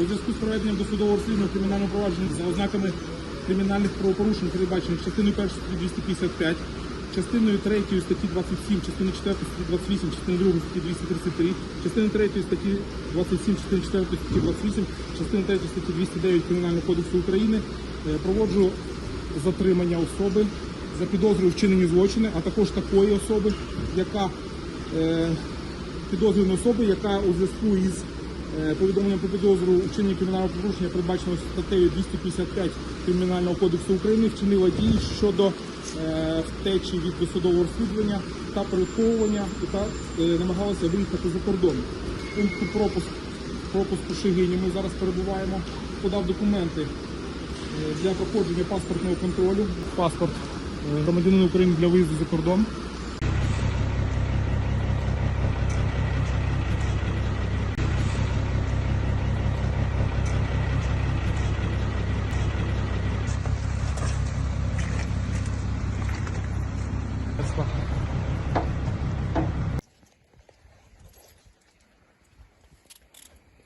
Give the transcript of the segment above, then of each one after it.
У зв'язку з проведенням досудового розслідування кримінального провадження за ознаками кримінальних правопорушень, передбачених частиною 1 статті 255, частиною 3 статті 27, частиною 4 статті 28, частиною 2 статті 233, частиною 3 статті 27, частиною 4 статті 28, частиною 3 статті 209 Кримінального кодексу України е, проводжу затримання особи за підозрою вчинені злочини, а також такої особи, яка е, підозрюваної особи, яка у зв'язку із е, повідомленням про підозру у вчиненні кримінального порушення, передбаченого статтею 255 Кримінального кодексу України, вчинила дії щодо е, втечі від досудового розслідування та переховування та е, намагалася виїхати за кордон. Пункту пропуск пропуску Шигині ми зараз перебуваємо. Подав документи для проходження паспортного контролю. Паспорт громадянина України для виїзду за кордон.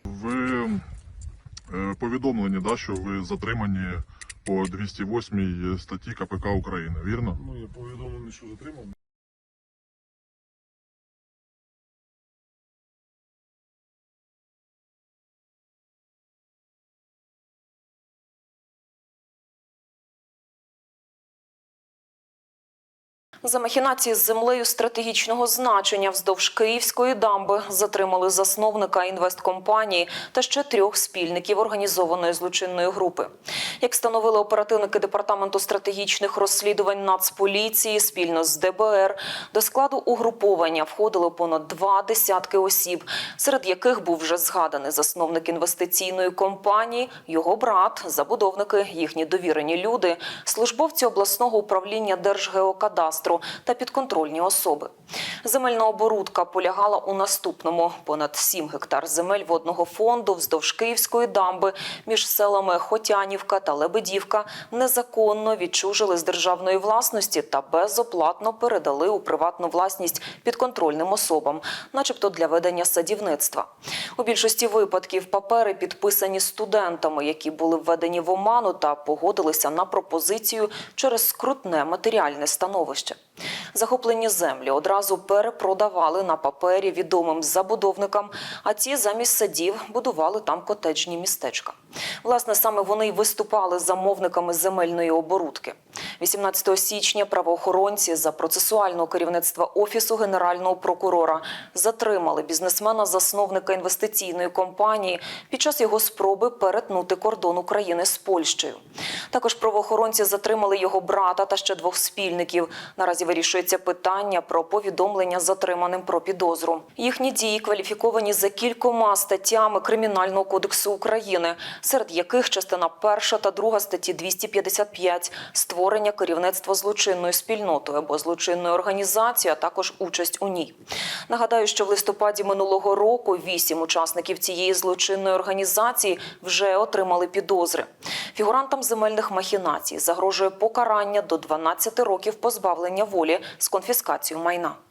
Ви е, повідомлені, да, що ви затримані по 208 статті КПК України, вірно? Ну, я повідомлений, що затримав. За махінації з землею стратегічного значення вздовж Київської дамби затримали засновника інвесткомпанії та ще трьох спільників організованої злочинної групи. Як встановили оперативники департаменту стратегічних розслідувань Нацполіції спільно з ДБР, до складу угруповання входили понад два десятки осіб, серед яких був вже згаданий засновник інвестиційної компанії, його брат, забудовники, їхні довірені люди, службовці обласного управління Держгеокадастру та підконтрольні особи. Земельна оборудка полягала у наступному: понад 7 гектар земель водного фонду вздовж Київської дамби між селами Хотянівка та Лебедівка незаконно відчужили з державної власності та безоплатно передали у приватну власність підконтрольним особам, начебто для ведення садівництва. У більшості випадків папери підписані студентами, які були введені в оману та погодилися на пропозицію через скрутне матеріальне становище. Захоплені землі одразу перепродавали на папері відомим забудовникам, а ці замість садів будували там котеджні містечка. Власне, саме вони й виступали замовниками земельної оборудки. 18 січня правоохоронці за процесуального керівництва офісу генерального прокурора затримали бізнесмена-засновника інвестиційної компанії під час його спроби перетнути кордон України з Польщею. Також правоохоронці затримали його брата та ще двох спільників. Наразі вирішується питання про повідомлення затриманим про підозру. Їхні дії кваліфіковані за кількома статтями Кримінального кодексу України, серед яких частина перша та друга статті 255 створення керівництва злочинною спільнотою або злочинною організацією, а також участь у ній. Нагадаю, що в листопаді минулого року вісім учасників цієї злочинної організації вже отримали підозри. Фігурантам земельних махінацій загрожує покарання до 12 років позбавлення волі з конфіскацією майна.